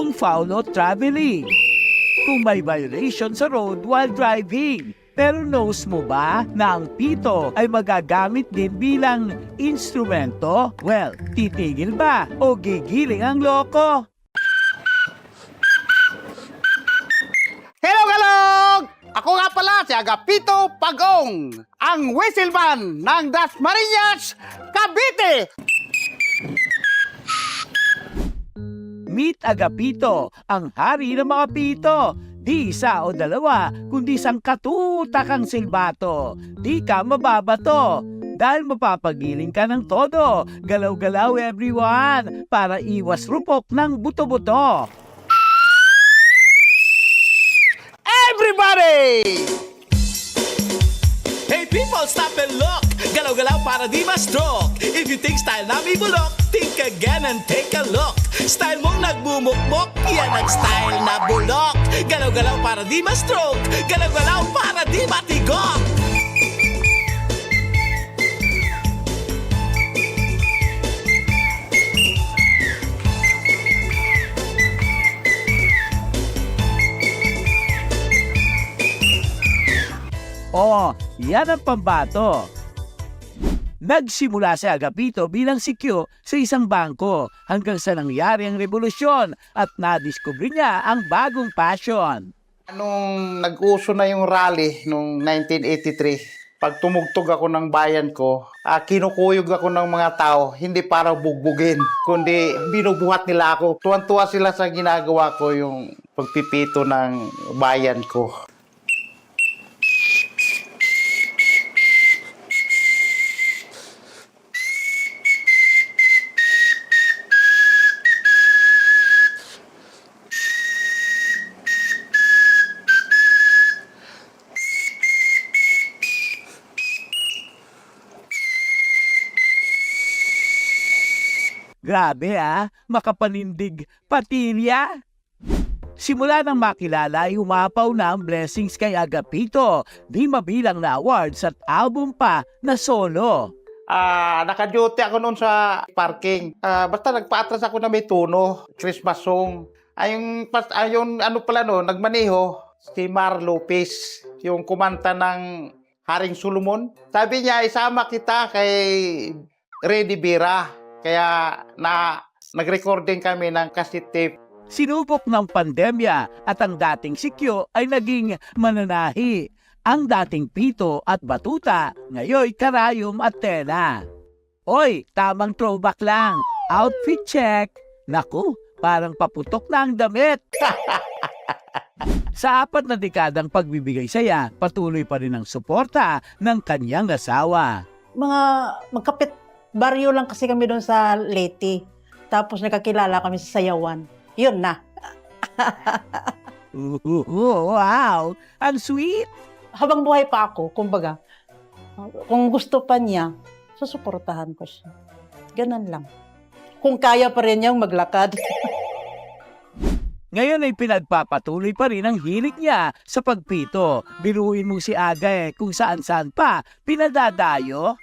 kung foul o traveling, kung may violation sa road while driving. Pero knows mo ba na ang pito ay magagamit din bilang instrumento? Well, titigil ba o gigiling ang loko? Hello, galog! Ako nga pala si Agapito Pagong, ang whistleband ng Dasmariñas, Cavite! Meet Agapito, ang hari ng mga pito. Di isa o dalawa, kundi isang katutakang silbato. Di ka mababato. Dahil mapapagiling ka ng todo. Galaw-galaw everyone para iwas rupok ng buto-buto. Everybody! Hey people, stop and look! Galaw-galaw para di ma-stroke. If you think style namin bulok Think again and take a look. Style mong nagbumukmok Yan ang style na bulok. Galaw-galaw para di ma-stroke. Galaw-galaw para di matigok Oh, yan ang pambato. Nagsimula si Agapito bilang sikyo sa isang bangko hanggang sa nangyari ang revolusyon at nadiskubre niya ang bagong passion. Nung nag-uso na yung rally nung 1983, pag tumugtog ako ng bayan ko, ah, kinukuyog ako ng mga tao, hindi para bugbugin, kundi binubuhat nila ako. Tuwan-tuwa sila sa ginagawa ko yung pagpipito ng bayan ko. Grabe ah, makapanindig patilya. Simula nang makilala ay umapaw na ang blessings kay Agapito. Di mabilang na awards at album pa na solo. Ah, naka-duty ako noon sa parking. Ah, basta nagpa-atras ako na may tuno, Christmas song. Ayong pas ayun ano pala no, nagmaneho si Mar Lopez, yung kumanta ng Haring Solomon. Sabi niya isama kita kay Reddy Vera. Kaya na nag-recording kami ng cassette tape. Sinubok ng pandemya at ang dating sikyo ay naging mananahi. Ang dating pito at batuta, ngayoy karayom at tela. Oy, tamang throwback lang. Outfit check. Naku, parang paputok na ang damit. Sa apat na dekadang pagbibigay saya, patuloy pa rin ang suporta ng kanyang asawa. mga magkapit baryo lang kasi kami doon sa Leyte. Tapos nakakilala kami sa Sayawan. Yun na. Ooh, wow, ang sweet. Habang buhay pa ako, kumbaga, kung gusto pa niya, susuportahan ko siya. Ganun lang. Kung kaya pa rin niyang maglakad. Ngayon ay pinagpapatuloy pa rin ang hilig niya sa pagpito. Biruin mo si Aga eh, kung saan-saan pa, pinadadayo.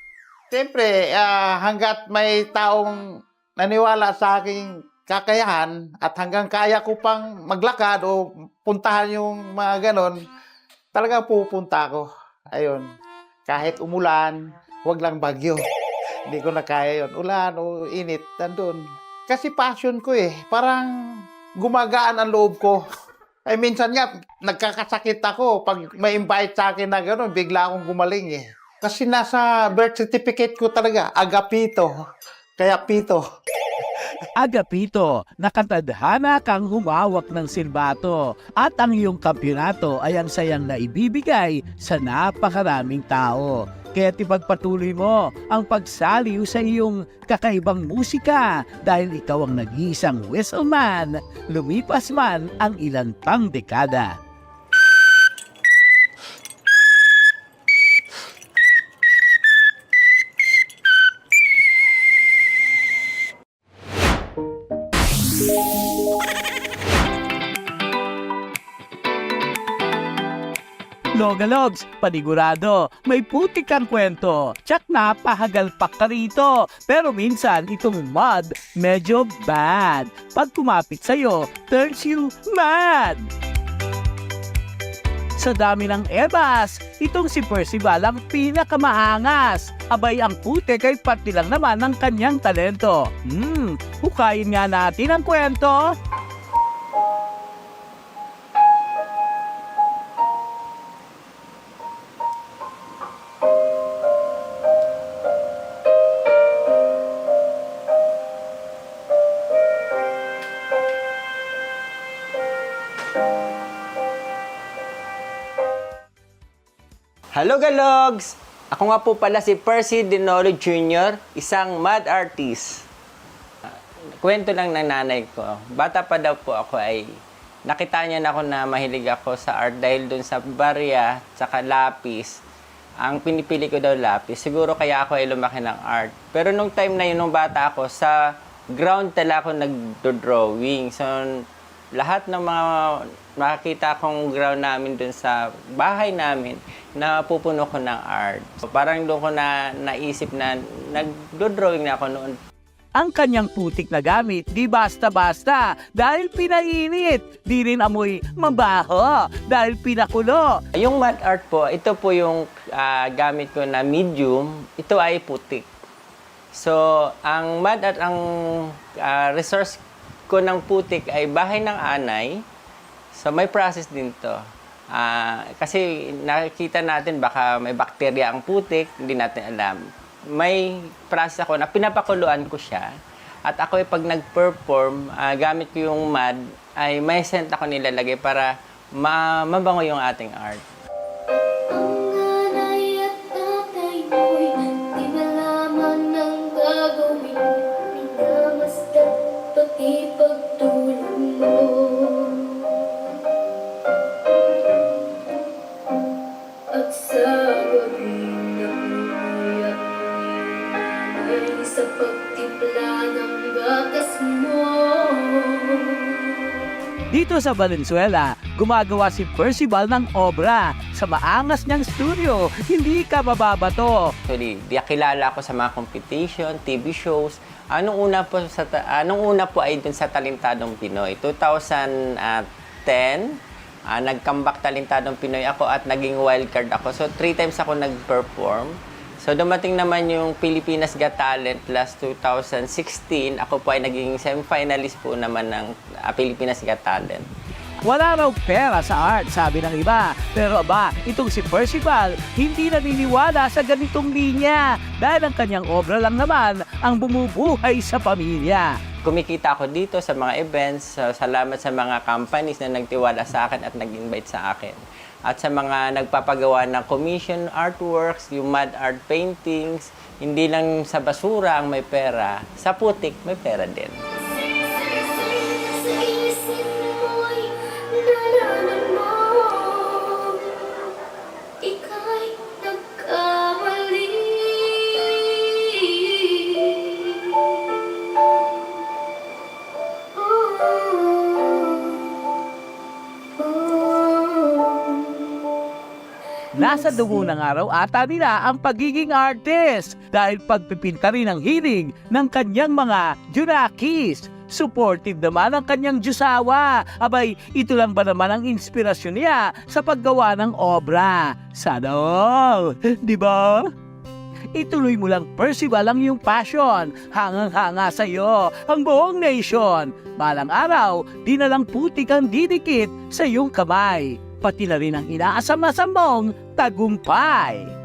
Siyempre, ah, hanggat may taong naniwala sa aking kakayahan at hanggang kaya ko pang maglakad o puntahan yung mga ganon, talagang pupunta ako. Ayun. Kahit umulan, wag lang bagyo. Hindi ko na kaya yun. Ulan o init, nandun. Kasi passion ko eh. Parang gumagaan ang loob ko. Ay minsan nga, nagkakasakit ako. Pag may invite sa akin na gano'n, bigla akong gumaling eh. Kasi nasa birth certificate ko talaga, Agapito. Kaya Pito. Agapito, nakatadhana kang humawak ng silbato at ang iyong kampyonato ay ang sayang na ibibigay sa napakaraming tao. Kaya ipagpatuloy mo ang pagsaliw sa iyong kakaibang musika dahil ikaw ang nag-iisang whistleman, lumipas man ang ilan pang dekada. Logalogs, panigurado, may putik kang kwento. Tsak na pahagalpak ka rito. Pero minsan, itong mud, medyo bad. Pag kumapit sa'yo, turns you mad. Sa dami ng ebas, itong si Percival ang pinakamaangas. Abay ang putik ay pati lang naman ng kanyang talento. Hmm, hukayin nga natin ang kwento. Hello Galogs! Ako nga po pala si Percy Dinolo Jr., isang mad artist. Ah, Kwento lang ng nanay ko. Bata pa daw po ako ay nakita niya na ako na mahilig ako sa art dahil dun sa barya, tsaka lapis. Ang pinipili ko daw lapis. Siguro kaya ako ay lumaki ng art. Pero nung time na yun, nung bata ako, sa ground tala ako nagdo-drawing. So, lahat ng mga makakita kong ground namin dun sa bahay namin, napupuno ko ng art. So, parang doon ko na naisip na nagdo-drawing na ako noon. Ang kanyang putik na gamit, di basta-basta dahil pinainit. Di rin amoy mabaho dahil pinakulo. Yung mud art po, ito po yung ah, gamit ko na medium. Ito ay putik. So, ang mud art, ang ah, resource ko ng putik ay bahay ng anay. So, may process din to. Ah, kasi nakikita natin baka may bakterya ang putik, hindi natin alam. May process ako na pinapakuluan ko siya. At ako ay pag nag-perform, ah, gamit ko yung mud, ay may scent ako nilalagay para ma mabango yung ating art. Dito sa Valenzuela, gumagawa si Percival ng obra sa maangas niyang studio. Hindi ka mababato. Actually, di kilala ako sa mga competition, TV shows. Anong una po sa anong una po ay dun sa Talentadong Pinoy. 2010, ah, nag-comeback Talentadong Pinoy ako at naging wildcard ako. So, three times ako nag-perform. So, dumating naman yung Pilipinas Got Talent last 2016. Ako po ay naging semifinalist po naman ng ah, Pilipinas Got Talent. Wala raw pera sa art, sabi ng iba. Pero aba, itong si Percival, hindi naniniwala sa ganitong linya dahil ang kanyang obra lang naman ang bumubuhay sa pamilya. kumikita ako dito sa mga events. So, salamat sa mga companies na nagtiwala sa akin at nag-invite sa akin. At sa mga nagpapagawa ng commission artworks, yung mud art paintings, hindi lang sa basura ang may pera, sa putik may pera din. Nasa dugo ng araw ata nila ang pagiging artist dahil pagpipinta rin ang hiling ng kanyang mga Junakis. Supportive naman ang kanyang Diyosawa. Abay, ito lang ba naman ang inspirasyon niya sa paggawa ng obra? Sana all, di ba? Ituloy mo lang Percival ang iyong passion. Hangang-hanga sa iyo ang buong nation. Balang araw, di na lang putik ang didikit sa iyong kamay. Pati na rin ang inaasam-asam mong Tagumpay.